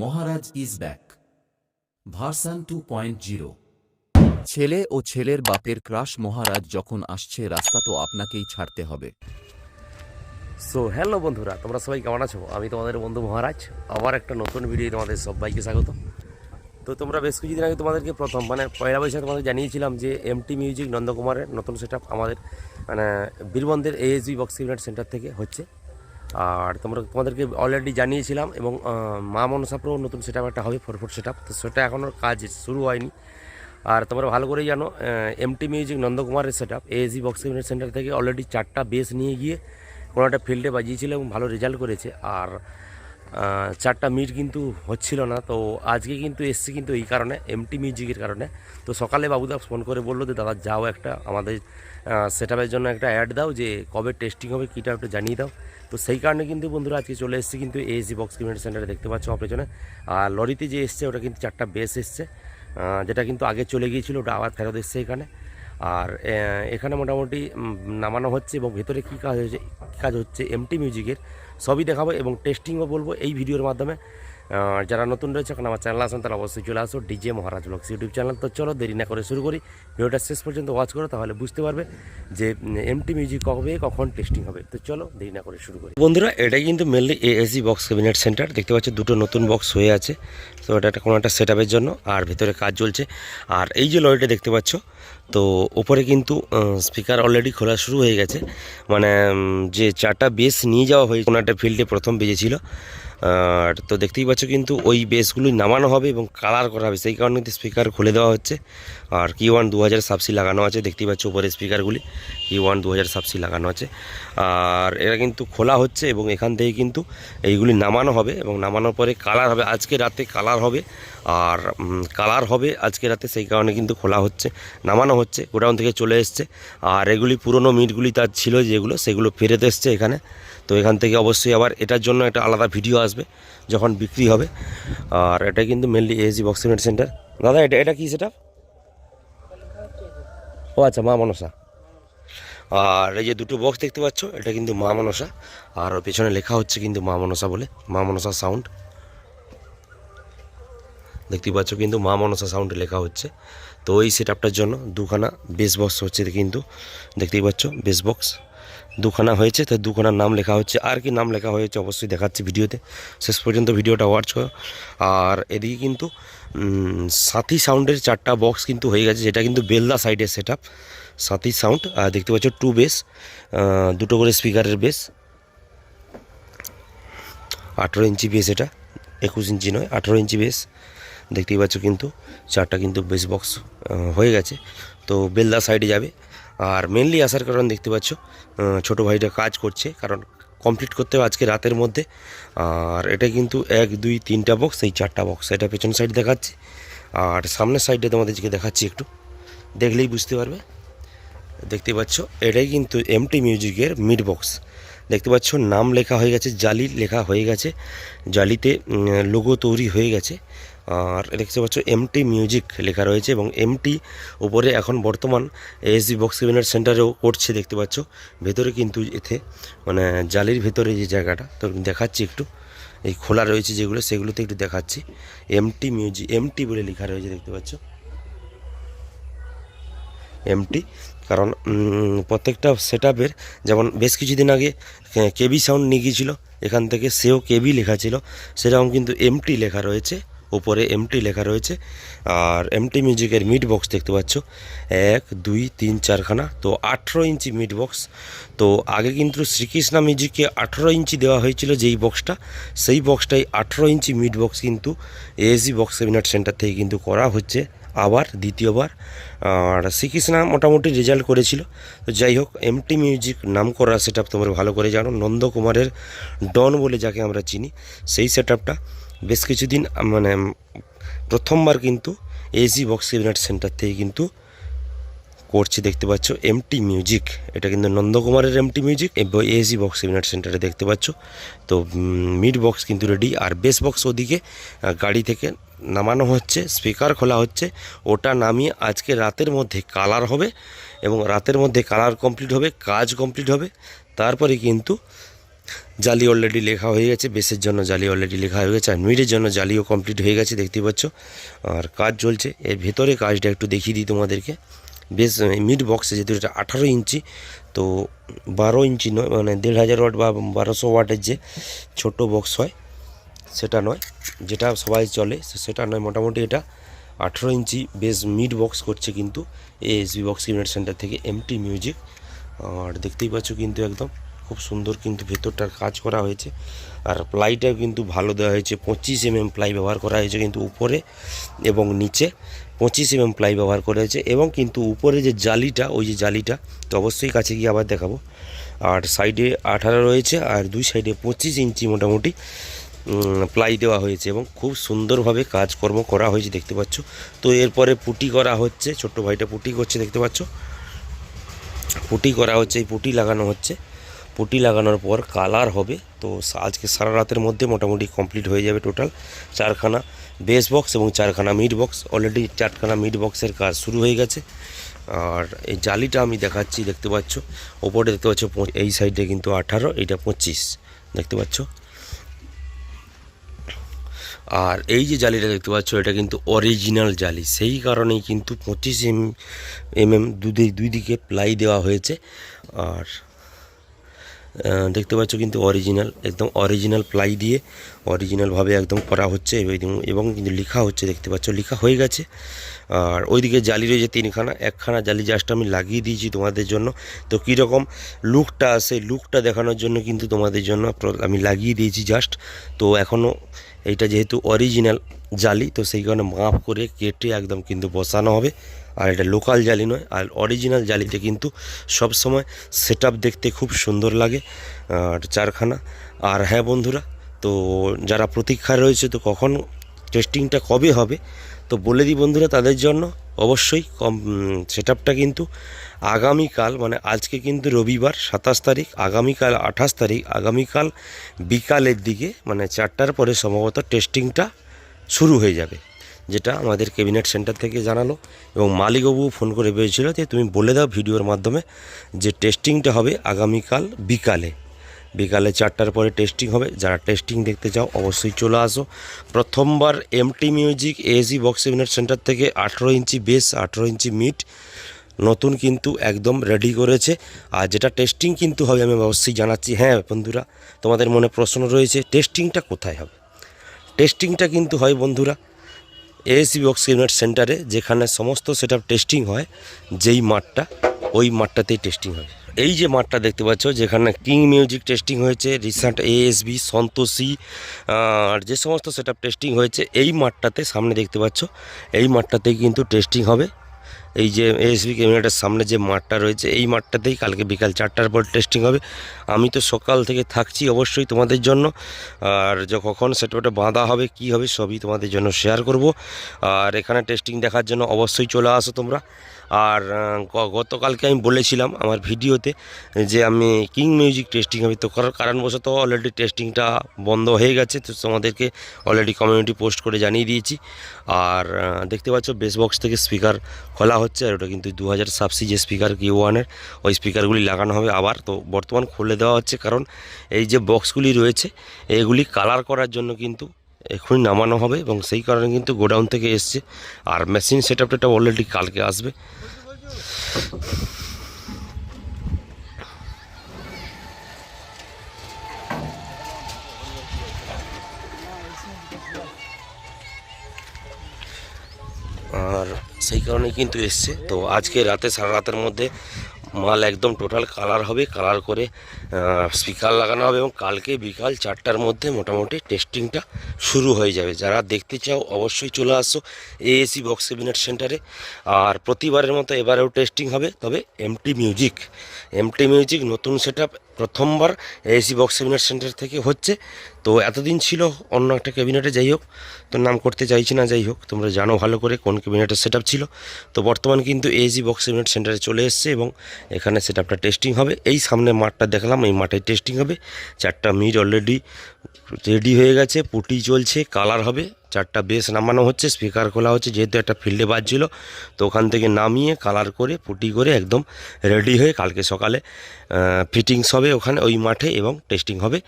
Maharaj is back. Version two point zero. ছেলে ও ছেলের বাপের ক্রাশ মহারাজ যখন আসছে রাস্তা তো আপনাকেই ছাড়তে হবে। সো হ্যালো বন্ধুরা তোমরা সবাই কেমন আছো? আমি তোমাদের বন্ধু মহারাজ। আবার একটা নতুন ভিডিও তোমাদের সবাইকে স্বাগত। তো তোমরা বেশ কিছুদিন আগে তোমাদেরকে প্রথম মানে পয়লা বৈশাখ তোমাদের জানিয়েছিলাম যে এমটি মিউজিক নন্দকুমারের নতুন সেট আমাদের মানে বীরবন্ধের এএসবি বক্স ইউনিট সেন্টার থেকে হচ্ছে। আর তোমরা তোমাদেরকে অলরেডি জানিয়েছিলাম এবং মা মনসাপুরও নতুন সেট একটা হবে ফোর ফোর সেট তো সেটা এখনও কাজ শুরু হয়নি। আর তোমরা ভালো করেই জানো MT music নন্দকুমারের set up AAC box unit centre থেকে অলরেডি চারটা বেস নিয়ে গিয়ে কোনো একটা ফিল্ডে বাজিয়েছিল এবং ভালো রেজাল্ট করেছে। আর চারটা মিট কিন্তু হচ্ছিল না। তো আজকে কিন্তু এসছি কিন্তু এই কারণে এমটি মিউজিকের কারণে। তো সকালে বাবুদা ফোন করে বলল যে, দাদা, যাও একটা আমাদের সেট জন্য একটা অ্যাড দাও যে, কবে টেস্টিং হবে কীটা একটু জানিয়ে দাও। তো সেই কারণে কিন্তু বন্ধুরা আজকে চলে এসেছি কিন্তু এসি বক্স কমিউনিটি সেন্টারে দেখতে পাচ্ছ আমার আর লরিতে যে এসছে, ওটা কিন্তু চারটা বেস এসছে যেটা কিন্তু আগে চলে গিয়েছিল, ওটা আবার ফেরত এসছে এখানে। আর এখানে মোটামুটি নামানো হচ্ছে এবং ভেতরে কী কাজ হয়েছে কাজ হচ্ছে এমটি মিউজিকের সবই দেখাবো এবং টেস্টিংও বলব এই ভিডিওর মাধ্যমে। যারা নতুন রয়েছে, এখন আমার চ্যানেল আসেন তারা অবশ্যই চলে আসো DJ Maharaj vlogs YouTube channel তো চলো, দেরি না করে শুরু করি। ভিডিওটা শেষ পর্যন্ত ওয়াচ করো, তাহলে বুঝতে পারবে যে এমটি মিউজিক কবে, কখন টেস্টিং হবে। তো চলো, দেরি না করে শুরু করি। বন্ধুরা এটাই কিন্তু mainly AAC box cabinet centre দেখতে পাচ্ছ, দুটো নতুন বক্স হয়ে আছে। তো এটা একটা কোনো একটা সেট জন্য, আর ভেতরে কাজ চলছে। আর এই যে লরিটা দেখতে পাচ্ছ তো ওপরে কিন্তু স্পিকার অলরেডি খোলা শুরু হয়ে গেছে। মানে যে চারটা বেস নিয়ে যাওয়া হয়েছে কোনো একটা ফিল্ডে প্রথম বেজেছিল। আর তো দেখতেই পাচ্ছ কিন্তু ওই বেসগুলি নামানো হবে এবং কালার করা হবে। সেই কারণে স্পিকার খুলে দেওয়া হচ্ছে। আর কি ওয়ান দু হাজার সাবসি লাগানো আছে, দেখতেই পাচ্ছ উপরে স্পিকারগুলি কি ওয়ান দু হাজার সাবসি লাগানো আছে। আর এরা কিন্তু খোলা হচ্ছে এবং এখান থেকে কিন্তু এইগুলি নামানো হবে এবং নামানোর পরে কালার হবে, আজকে রাতে কালার হবে। আর কালার হবে আজকে রাতে সেই কারণে কিন্তু খোলা হচ্ছে, নামানো হচ্ছে, গোডাউন থেকে চলে এসছে। আর এগুলি পুরনো মিটগুলি তার ছিল যেগুলো, সেগুলো ফেরত এসছে এখানে। তো এখান থেকে অবশ্যই আবার এটার জন্য একটা আলাদা ভিডিও আসবে যখন বিক্রি হবে। আর এটা কিন্তু মেনলি এসি বক্সিমেন্ট সেন্টার দাদা, এটা এটা কী সেটা? ও আচ্ছা মা মনসা। আর এই যে দুটো বক্স দেখতে পাচ্ছ, এটা কিন্তু মা মনসা। আর ওর পেছনে লেখা হচ্ছে কিন্তু মা মনসা বলে, মা মনসা সাউন্ড দেখতেই পাচ্ছ কিন্তু মা মনসা সাউন্ডে লেখা হচ্ছে। তো এই সেট জন্য দুখানা বেস বক্স হচ্ছে কিন্তু, দেখতেই পাচ্ছ বেস বক্স দুখানা হয়েছে, তো দুখানার নাম লেখা হচ্ছে। আর কি নাম লেখা হয়েছে অবশ্যই দেখাচ্ছি ভিডিওতে। শেষ পর্যন্ত ভিডিওটা ওয়াচ করো। আর এদিকে কিন্তু সাথী সাউন্ডের চারটা বক্স কিন্তু হয়ে গেছে, যেটা কিন্তু বেলদা সাইডের সেট সাথী সাউন্ড আর দেখতে পাচ্ছ টু বেস দুটো করে স্পিকারের বেস আঠেরো ইঞ্চি বেস এটা, একুশ ইঞ্চি নয়, আঠেরো ইঞ্চি বেস দেখতেই পাচ্ছ কিন্তু চারটা কিন্তু বেস বক্স হয়ে গেছে। তো বেলদা সাইডে যাবে। আর মেনলি আসার কারণ দেখতে পাচ্ছ ছোট ভাইটা কাজ করছে, কারণ কমপ্লিট করতে হবে আজকে রাতের মধ্যে। আর এটা কিন্তু এক, দুই, তিনটা বক্স এই চারটা বক্স এটা পেছন সাইড দেখাচ্ছি। আর সামনের সাইডে তোমাদেরকে দেখাচ্ছি একটু। দেখলেই বুঝতে পারবে। দেখতে পাচ্ছ, এটাই কিন্তু এমটি মিউজিকের মিড বক্স দেখতে পাচ্ছ, নাম লেখা হয়ে গেছে, জালি লেখা হয়ে গেছে, জালিতে লোগো তৈরি হয়ে গেছে। আর দেখতে পাচ্ছ এমটি মিউজিক লেখা রয়েছে এবং এমটি উপরে এখন বর্তমান এসডি বক্স কেবিনেট সেন্টারেও করছে, দেখতে পাচ্ছ। ভেতরে কিন্তু এতে মানে জালির ভেতরে যে জায়গাটা, তো দেখাচ্ছি একটু। এই খোলা রয়েছে যেগুলো, সেগুলোতে একটু দেখাচ্ছি। এমটি মিউজিক এমটি বলে লেখা রয়েছে, দেখতে পাচ্ছ। এমটি কারণ প্রত্যেকটা সেট যেমন বেশ কিছুদিন আগে কেবি সাউন্ড নিয়ে গিয়েছিল এখান থেকে সেও কেবি লেখা ছিল, সেরকম কিন্তু এমটি লেখা রয়েছে ওপরে এমটি লেখা রয়েছে, আর এমটি মিউজিকের মিড বক্স দেখতে পাচ্ছ, এক, দুই, তিন, চারখানা, তো আঠেরো ইঞ্চি মিড বক্স তো আগে কিন্তু শ্রীকৃষ্ণা মিউজিককে আঠেরো ইঞ্চি দেওয়া হয়েছিল যেই বক্সটা সেই বক্সটাই আঠেরো ইঞ্চি মিড বক্স কিন্তু এএসি বক্স সেমিনার সেন্টার থেকে কিন্তু করা হচ্ছে আবার, দ্বিতীয়বার, আর শ্রীকৃষ্ণা মোটামুটি রেজাল্ট করেছিল। তো যাই হোক এমটি মিউজিক নাম করা সেট আপ তোমরা ভালো করে জানো। নন্দকুমারের ডন বলে যাকে আমরা চিনি, সেই সেট আপটা বেশ কিছুদিন মানে প্রথমবার কিন্তু এসি বক্স ক্যাবিনেট সেন্টার থেকে কিন্তু করছে, দেখতে পাচ্ছ এমটি মিউজিক এটা কিন্তু নন্দকুমারের এমটি মিউজিক এবং এসি বক্স ইউনিট সেন্টারে দেখতে পাচ্ছ। তো মিড বক্স কিন্তু রেডি আর বেস বক্স ওদিকে গাড়ি থেকে নামানো হচ্ছে স্পিকার খোলা হচ্ছে। ওটা নামিয়ে আজকে রাতের মধ্যে কালার হবে এবং রাতের মধ্যে কালার কমপ্লিট হবে, কাজ কমপ্লিট হবে। তারপরে কিন্তু জালি অলরেডি লেখা হয়ে গেছে বেসের জন্য জালি অলরেডি লেখা হয়ে গেছে, আর মিডের জন্য জালিও কমপ্লিট হয়ে গেছে, দেখতে পাচ্ছ। আর কাজ চলছে, এর ভেতরে কাজটা একটু দেখিয়ে দিই তোমাদেরকে। বেশ মিড বক্সে যেহেতু এটা আঠারো ইঞ্চি, তো বারো ইঞ্চি নয় মানে দেড় হাজার ওয়াট বা বারোশো ওয়াটের যে ছোট বক্স হয়, সেটা নয়, যেটা সবাই চলে সেটা নয়, মোটামুটি এটা আঠেরো ইঞ্চি বেশ মিড বক্স করছে কিন্তু এএসবি বক্স ইউনিট সেন্টার থেকে এমটি মিউজিক আর দেখতেই পাচ্ছ কিন্তু একদম খুব সুন্দর কিন্তু ভেতরটার কাজ করা হয়েছে। আর প্লাইটাও কিন্তু ভালো দেওয়া হয়েছে। পঁচিশ এমএম প্লাই ব্যবহার করা হয়েছে কিন্তু উপরে এবং নিচে পঁচিশ এমএম প্লাই ব্যবহার করা হয়েছে এবং কিন্তু উপরে যে জালিটা, ওই যে জালিটা, তো অবশ্যই কাছে গিয়ে আবার দেখাবো। আর সাইডে আঠারো রয়েছে আর দুই সাইডে পঁচিশ ইঞ্চি মোটামুটি প্লাই দেওয়া হয়েছে এবং খুব সুন্দরভাবে কাজকর্ম করা হয়েছে, দেখতে পাচ্ছ। তো এরপরে পুটি করা হচ্ছে, ছোট্ট ভাইটা পুটি করছে, দেখতে পাচ্ছ। পুটি করা হচ্ছে, এই পুটি লাগানো হচ্ছে। পুটি লাগানোর পর কালার হবে। তো আজকে সারা রাতের মধ্যে মোটামুটি কমপ্লিট হয়ে যাবে টোটাল। চারখানা বেস বক্স এবং চারখানা মিড বক্স অলরেডি চারখানা মিড বক্সের কাজ শুরু হয়ে গেছে। আর এই জালিটা আমি দেখাচ্ছি, দেখতে পাচ্ছ? ওপরে দেখতে পাচ্ছ এই সাইডে কিন্তু আঠারো, এইটা পঁচিশ। দেখতে পাচ্ছ? আর এই যে জালিটা দেখতে পাচ্ছ, এটা কিন্তু অরিজিনাল জালি। সেই কারণেই কিন্তু পঁচিশ এম এম দুই দুই দিকে প্লাই দেওয়া হয়েছে। আর দেখতে পাচ্ছ কিন্তু অরিজিনাল একদম অরিজিনাল প্লাই দিয়ে অরিজিনালভাবে একদম করা হচ্ছে এবং- কিন্তু লেখা হচ্ছে, দেখতে পাচ্ছ, লেখা হয়ে গেছে। আর ওইদিকে জালি রয়েছে তিনখানা, একখানা জালি জাস্ট আমি লাগিয়ে দিয়েছি তোমাদের জন্য। তো কীরকম লুকটা আসে লুকটা দেখানোর জন্য কিন্তু তোমাদের জন্য আমি লাগিয়ে দিয়েছি জাস্ট তো এখনও এইটা যেহেতু অরিজিনাল জালি, তো সেই কারণে মাপ করে কেটে একদম কিন্তু বসানো হবে। আর এটা লোকাল জালি নয়, আর অরিজিনাল জালিতে কিন্তু সবসময় সেট দেখতে খুব সুন্দর লাগে। আর চারখানা। আর হ্যাঁ বন্ধুরা তো যারা প্রতীক্ষায় রয়েছে, তো কখন টেস্টিংটা কবে হবে? তো বলে দিই বন্ধুরা, তাদের জন্য অবশ্যই কম সেট কিন্তু আগামীকাল মানে আজকে কিন্তু রবিবার সাতাশ তারিখ, আগামীকাল আঠাশ তারিখ, আগামীকাল বিকালের দিকে মানে চারটার পরে সম্ভবত টেস্টিংটা শুরু হয়ে যাবে, যেটা আমাদের ক্যাবিনেট সেন্টার থেকে জানালো এবং মালিকবাবু ফোন করে পেয়েছিল যে, তুমি বলে দাও ভিডিওর মাধ্যমে যে টেস্টিংটা হবে আগামীকাল বিকালে। বিকালে চারটার পরে টেস্টিং হবে। যারা টেস্টিং দেখতে চাও, অবশ্যই চলে আসো। প্রথমবার MT music AAC box unit center থেকে আঠেরো ইঞ্চি বেস আঠেরো ইঞ্চি মিট নতুন কিন্তু একদম রেডি করেছে। আর যেটা টেস্টিং কিন্তু হবে, আমি অবশ্যই জানাচ্ছি। হ্যাঁ বন্ধুরা, তোমাদের মনে প্রশ্ন রয়েছে টেস্টিংটা কোথায় হবে? টেস্টিংটা কিন্তু হয় বন্ধুরা এএসি বক্স ইউনিট সেন্টারে যেখানে সমস্ত সেট টেস্টিং হয়, যেই মাঠটা। ওই মাঠটাতেই টেস্টিং হয়। এই যে মাঠটা দেখতে পাচ্ছ, যেখানে কিং মিউজিক টেস্টিং হয়েছে রিসেন্ট এএসবি সন্তোষী আর যে সমস্ত সেট টেস্টিং হয়েছে, এই মাঠটাতে সামনে দেখতে পাচ্ছ, এই মাঠটাতেই কিন্তু টেস্টিং হবে। এই যে এএসবি ক্যাবিনেটের সামনে যে মাঠটা রয়েছে, এই মাঠটাতেই কালকে বিকাল চারটার পর টেস্টিং হবে। আমি তো সকাল থেকে থাকছি অবশ্যই তোমাদের জন্য, আর কখন সেটা ওটা বাঁধা হবে, কি হবে, সবই তোমাদের জন্য শেয়ার করব। আর এখানে টেস্টিং দেখার জন্য অবশ্যই চলে আসো তোমরা। আর গতকালকে আমি বলেছিলাম আমার ভিডিওতে যে আমি কিং মিউজিক টেস্টিং আমি তো কারণ কারণবশত অলরেডি টেস্টিংটা বন্ধ হয়ে গেছে, তো তোমাদেরকে অলরেডি কমিউনিটি পোস্ট করে জানিয়ে দিয়েছি। আর দেখতে পাচ্ছ বেস বক্স থেকে স্পিকার খোলা হচ্ছে, আর ওটা কিন্তু দু হাজার সাবসি যে স্পিকার কি ওয়ানের ওই স্পিকারগুলি লাগানো হবে আবার, তো বর্তমান খুলে দেওয়া হচ্ছে। কারণ এই যে বক্সগুলি রয়েছে, এগুলি কালার করার জন্য কিন্তু এখনই নামানো হবে এবং সেই কারণে কিন্তু গোডাউন থেকে এসছে। আর মেশিন সেট আপটা অলরেডি কালকে আসবে। আর সেই কারণে কিন্তু এসছে। তো আজকে রাতে সারা রাতের মধ্যে মাল একদম টোটাল কালার হবে কালার করে স্পিকার লাগানো হবে এবং কালকে বিকাল চারটার মধ্যে মোটামুটি টেস্টিংটা শুরু হয়ে যাবে। যারা দেখতে চাও অবশ্যই চলে আসো এএসি বক্স ক্যাবিনেট সেন্টারে আর প্রতিবারের মতো এবারেও টেস্টিং হবে, তবে এমটি মিউজিক এমটি মিউজিক নতুন সেট প্রথমবার এসি বক্স ক্যাবিনেট সেন্টার থেকে হচ্ছে। তো এতদিন ছিল অন্য একটা ক্যাবিনেটে, যাই হোক। তো নাম করতে চাইছি না, যাই হোক। তোমরা জানো ভালো করে কোন ক্যাবিনেটের সেট ছিল। তো বর্তমান কিন্তু এসি বক্স ক্যাবিনেট সেন্টারে চলে এসছে এবং এখানে সেট টেস্টিং হবে। এই সামনে মাঠটা দেখলাম, এই মাঠে টেস্টিং হবে। চারটা মিট অলরেডি রেডি হয়ে গেছে, পুটি চলছে কালার হবে। চারটা বেস নামানো হচ্ছে স্পিকার খোলা হচ্ছে, যেহেতু একটা ফিল্ডে বাজছিল, তো ওখান থেকে নামিয়ে কালার করে, পুটি করে একদম রেডি হয়ে কালকে সকালে ফিটিংস হবে ওখানে, ওই মাঠে এবং টেস্টিং হবে।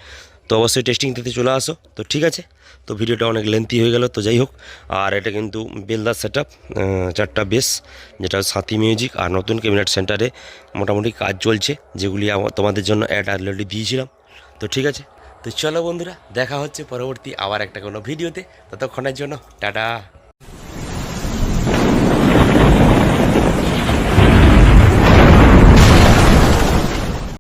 তো অবশ্যই টেস্টিং দিতে চলে আসো। তো ঠিক আছে, তো ভিডিওটা অনেক লেন্থি হয়ে গেল, তো যাই হোক, আর এটা কিন্তু বেলদার সেট আপ চারটা বেস যেটা সাথী মিউজিক আর নতুন ক্যাবিনেট সেন্টারে মোটামুটি কাজ চলছে, যেগুলি তোমাদের জন্য অ্যাড অলরেডি দিয়েছিলাম। তো ঠিক আছে। তো চলো বন্ধুরা দেখা হচ্ছে পরবর্তী আবার একটা কোনো ভিডিওতে। ততক্ষণের জন্য টাটা।